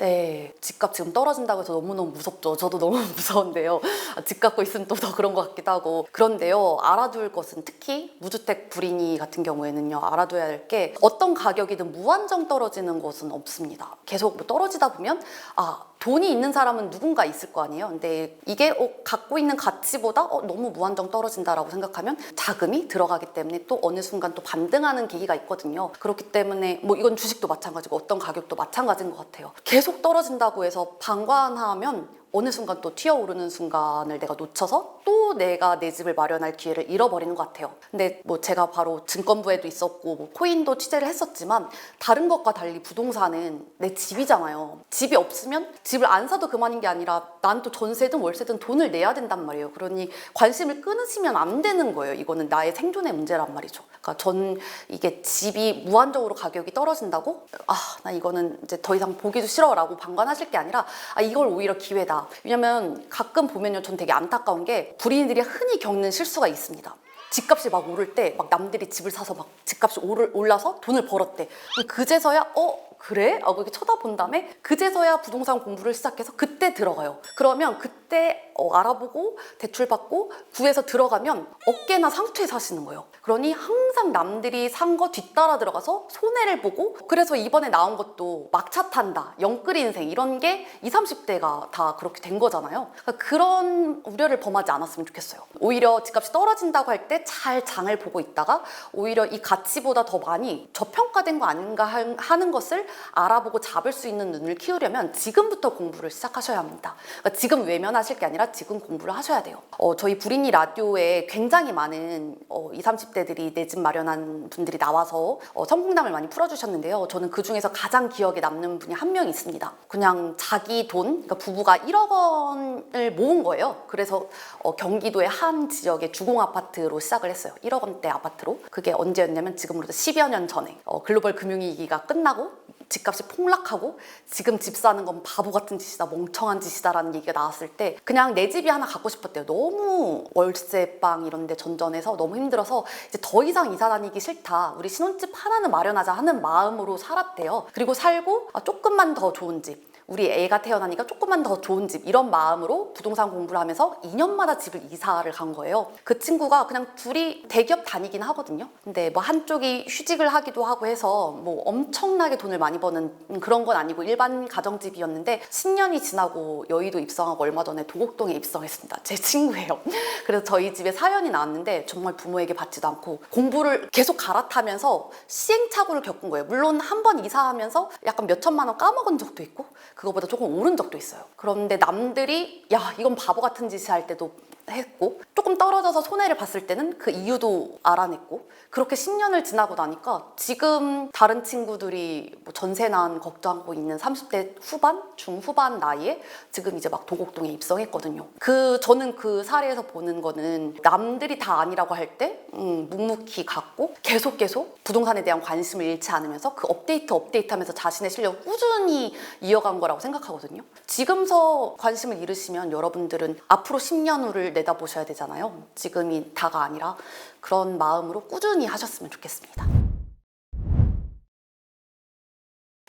네, 집값 지금 떨어진다고 해서 너무너무 무섭죠. 저도 너무 무서운데요. 아, 집 갖고 있으면 또 더 그런 것 같기도 하고. 그런데요, 알아둘 것은 특히 무주택 불인이 같은 경우에는요, 알아둬야 할 게 어떤 가격이든 무한정 떨어지는 것은 없습니다. 계속 뭐 떨어지다 보면, 아, 돈이 있는 사람은 누군가 있을 거 아니에요. 근데 이게 어, 갖고 있는 가치보다 어, 너무 무한정 떨어진다라고 생각하면 자금이 들어가기 때문에 또 어느 순간 또 반등하는 계기가 있거든요. 그렇기 때문에 뭐 이건 주식도 마찬가지고 어떤 가격도 마찬가지인 것 같아요. 계속 떨어진다고 해서 방관하면 어느 순간 또 튀어오르는 순간을 내가 놓쳐서 또 내가 내 집을 마련할 기회를 잃어버리는 것 같아요. 근데 뭐 제가 바로 증권부에도 있었고 뭐 코인도 취재를 했었지만 다른 것과 달리 부동산은 내 집이잖아요. 집이 없으면 집을 안 사도 그만인 게 아니라 난 또 전세든 월세든 돈을 내야 된단 말이에요. 그러니 관심을 끊으시면 안 되는 거예요. 이거는 나의 생존의 문제란 말이죠. 그러니까 전 이게 집이 무한적으로 가격이 떨어진다고 아 나 이거는 이제 더 이상 보기도 싫어라고 방관하실 게 아니라 아 이걸 오히려 기회다. 왜냐면 가끔 보면요, 전 되게 안타까운 게 불인들이 흔히 겪는 실수가 있습니다. 집값이 막 오를 때 막 남들이 집을 사서 막 집값이 오를, 올라서 돈을 벌었대. 그제서야 어 그래? 하고 이렇게 쳐다본 다음에 그제서야 부동산 공부를 시작해서 그때 들어가요. 그러면 그 때 어, 알아보고 대출 받고 구해서 들어가면 어깨나 상투에 사시는 거예요. 그러니 항상 남들이 산 거 뒤따라 들어가서 손해를 보고 그래서 이번에 나온 것도 막차 탄다, 영끌 인생 이런 게 20, 30대가 다 그렇게 된 거잖아요. 그러니까 그런 우려를 범하지 않았으면 좋겠어요. 오히려 집값이 떨어진다고 할 때 잘 장을 보고 있다가 오히려 이 가치보다 더 많이 저평가된 거 아닌가 하- 하는 것을 알아보고 잡을 수 있는 눈을 키우려면 지금부터 공부를 시작하셔야 합니다. 그러니까 지금 외면 하실 게 아니라 지금 공부를 하셔야 돼요. 어, 저희 불인이 라디오에 굉장히 많은 어, 20, 30대들이 내 집 마련한 분들이 나와서 어, 성공담을 많이 풀어주셨는데요. 저는 그 중에서 가장 기억에 남는 분이 한 명 있습니다. 그냥 자기 돈, 그러니까 부부가 1억 원을 모은 거예요. 그래서 어, 경기도의 한 지역의 주공 아파트로 시작을 했어요. 1억 원대 아파트로. 그게 언제였냐면 지금으로부터 10여 년 전에 어, 글로벌 금융위기가 끝나고 집값이 폭락하고 지금 집 사는 건 바보 같은 짓이다, 멍청한 짓이다라는 얘기가 나왔을 때 그냥 내 집이 하나 갖고 싶었대요. 너무 월세방 이런 데 전전해서 너무 힘들어서 이제 더 이상 이사 다니기 싫다. 우리 신혼집 하나는 마련하자 하는 마음으로 살았대요. 그리고 살고 아, 조금만 더 좋은 집. 우리 애가 태어나니까 조금만 더 좋은 집 이런 마음으로 부동산 공부를 하면서 2년마다 집을 이사를 간 거예요. 그 친구가 그냥 둘이 대기업 다니긴 하거든요. 근데 뭐 한쪽이 휴직을 하기도 하고 해서 뭐 엄청나게 돈을 많이 버는 그런 건 아니고 일반 가정집이었는데 10년이 지나고 여의도 입성하고 얼마 전에 도곡동에 입성했습니다. 제 친구예요. 그래서 저희 집에 사연이 나왔는데 정말 부모에게 받지도 않고 공부를 계속 갈아타면서 시행착오를 겪은 거예요. 물론 한 번 이사하면서 약간 몇 천만 원 까먹은 적도 있고 그거보다 조금 오른 적도 있어요. 그런데 남들이 야 이건 바보 같은 짓을 할 때도 했고 조금 떨어져서 손해를 봤을 때는 그 이유도 알아냈고 그렇게 10년을 지나고 나니까 지금 다른 친구들이 뭐 전세난 걱정하고 있는 30대 후반 중후반 나이에 지금 이제 막 도곡동에 입성했거든요. 그 저는 그 사례에서 보는 거는 남들이 다 아니라고 할때 음, 묵묵히 갖고 계속 계속 부동산에 대한 관심을 잃지 않으면서 그 업데이트 업데이트하면서 자신의 실력을 꾸준히 이어간 거라고 생각하거든요. 지금서 관심을 잃으시면 여러분들은 앞으로 10년 후를 내다보셔야 되잖아요. 지금이 다가 아니라 그런 마음으로 꾸준히 하셨으면 좋겠습니다.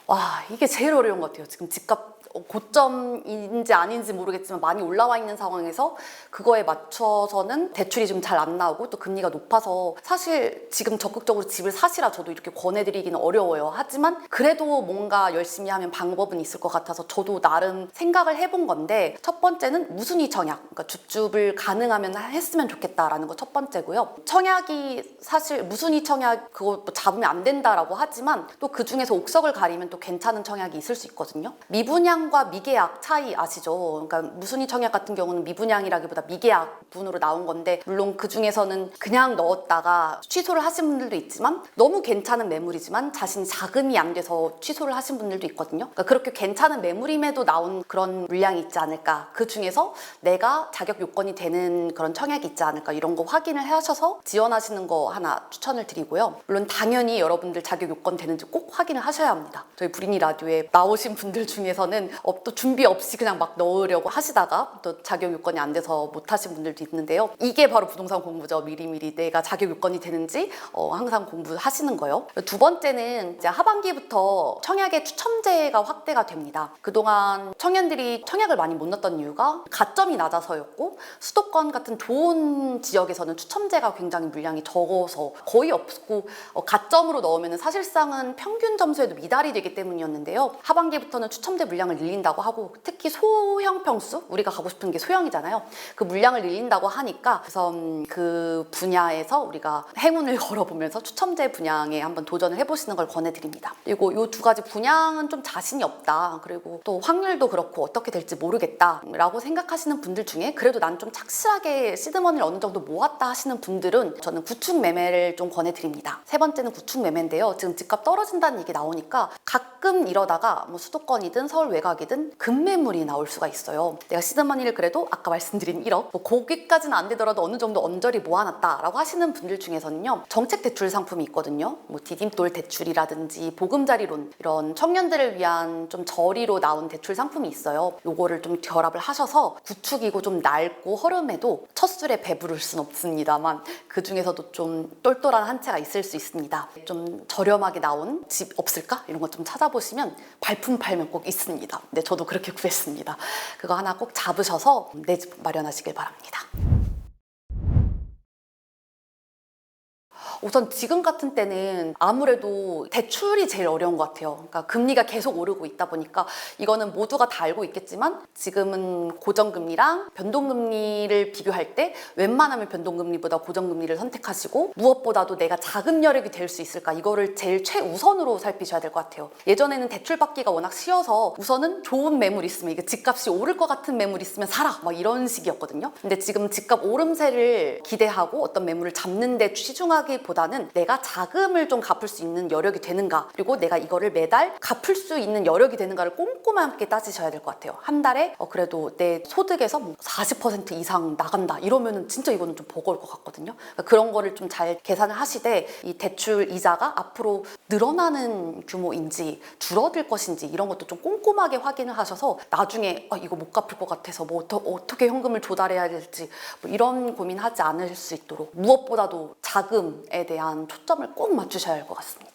와 이게 제일 어려운 것 같아요. 지금 집값 고점인지 아닌지 모르겠지만 많이 올라와 있는 상황에서 그거에 맞춰서는 대출이 좀 잘 안 나오고 또 금리가 높아서 사실 지금 적극적으로 집을 사시라 저도 이렇게 권해드리기는 어려워요. 하지만 그래도 뭔가 열심히 하면 방법은 있을 것 같아서 저도 나름 생각을 해본 건데 첫 번째는 무순위 청약, 그러니까 줍줍을 가능하면 했으면 좋겠다라는 거 첫 번째고요. 청약이 사실 무순위 청약 그거 뭐 잡으면 안 된다라고 하지만 또 그 중에서 옥석을 가리면 또 괜찮은 청약이 있을 수 있거든요. 미분양 과 미계약 차이 아시죠? 그러니까 무순위 청약 같은 경우는 미분양이라기보다 미계약 분으로 나온 건데 물론 그 중에서는 그냥 넣었다가 취소를 하신 분들도 있지만 너무 괜찮은 매물이지만 자신이 자금이 안 돼서 취소를 하신 분들도 있거든요. 그러니까 그렇게 괜찮은 매물임에도 나온 그런 물량이 있지 않을까. 그 중에서 내가 자격 요건이 되는 그런 청약이 있지 않을까 이런 거 확인을 하셔서 지원하시는 거 하나 추천을 드리고요. 물론 당연히 여러분들 자격 요건 되는지 꼭 확인을 하셔야 합니다. 저희 브리니 라디오에 나오신 분들 중에서는 어, 또 준비 없이 그냥 막 넣으려고 하시다가 또 자격 요건이 안 돼서 못 하신 분들도 있는데요. 이게 바로 부동산 공부죠. 미리미리 내가 자격 요건이 되는지 어, 항상 공부하시는 거요. 두 번째는 이제 하반기부터 청약의 추첨제가 확대가 됩니다. 그동안 청년들이 청약을 많이 못 넣었던 이유가 가점이 낮아서였고 수도권 같은 좋은 지역에서는 추첨제가 굉장히 물량이 적어서 거의 없고 어, 가점으로 넣으면 사실상은 평균 점수에도 미달이 되기 때문이었는데요. 하반기부터는 추첨제 물량을 늘린다고 하고 특히 소형 평수 우리가 가고 싶은 게 소형이잖아요. 그 물량을 늘린다고 하니까 음, 그 분야에서 우리가 행운을 걸어보면서 추첨제 분양에 한번 도전을 해보시는 걸 권해드립니다. 그리고 이 두 가지 분양은 좀 자신이 없다. 그리고 또 확률도 그렇고 어떻게 될지 모르겠다라고 생각하시는 분들 중에 그래도 난 좀 착실하게 시드머니를 어느 정도 모았다 하시는 분들은 저는 구축 매매를 좀 권해드립니다. 세 번째는 구축 매매인데요. 지금 집값 떨어진다는 얘기 나오니까 가끔 이러다가 뭐 수도권이든 서울 외곽 이든 급매물이 나올 수가 있어요. 내가 시드머니를 그래도 아까 말씀드린 1억 뭐 거기까지는 안 되더라도 어느 정도 언저리 모아놨다라고 하시는 분들 중에서는요 정책 대출 상품이 있거든요. 뭐 디딤돌 대출이라든지 보금자리론 이런 청년들을 위한 좀 저리로 나온 대출 상품이 있어요. 요거를 좀 결합을 하셔서 구축이고 좀 낡고 허름해도 첫 술에 배부를 순 없습니다만 그 중에서도 좀 똘똘한 한 채가 있을 수 있습니다. 좀 저렴하게 나온 집 없을까 이런 것 좀 찾아보시면 발품 팔면 꼭 있습니다. 근데 저도 그렇게 구했습니다. 그거 하나 꼭 잡으셔서 내 집 마련하시길 바랍니다. 우선 지금 같은 때는 아무래도 대출이 제일 어려운 것 같아요. 그러니까 금리가 계속 오르고 있다 보니까 이거는 모두가 다 알고 있겠지만 지금은 고정금리랑 변동금리를 비교할 때 웬만하면 변동금리보다 고정금리를 선택하시고 무엇보다도 내가 자금 여력이 될 수 있을까 이거를 제일 최우선으로 살피셔야 될 것 같아요. 예전에는 대출 받기가 워낙 쉬워서 우선은 좋은 매물 있으면 이게 집값이 오를 것 같은 매물 있으면 사라 막 이런 식이었거든요. 근데 지금 집값 오름세를 기대하고 어떤 매물을 잡는데 치중하기 보다는 내가 자금을 좀 갚을 수 있는 여력이 되는가 그리고 내가 이거를 매달 갚을 수 있는 여력이 되는가를 꼼꼼하게 따지셔야 될 것 같아요. 한 달에 어, 그래도 내 소득에서 뭐 40% 이상 나간다 이러면은 진짜 이거는 좀 버거울 것 같거든요. 그러니까 그런 거를 좀 잘 계산을 하시되 이 대출 이자가 앞으로 늘어나는 규모인지 줄어들 것인지 이런 것도 좀 꼼꼼하게 확인을 하셔서 나중에 아, 이거 못 갚을 것 같아서 뭐 어떻게 현금을 조달해야 될지 뭐 이런 고민하지 않을 수 있도록 무엇보다도 자금에 대한 초점을 꼭 맞추셔야 할 것 같습니다.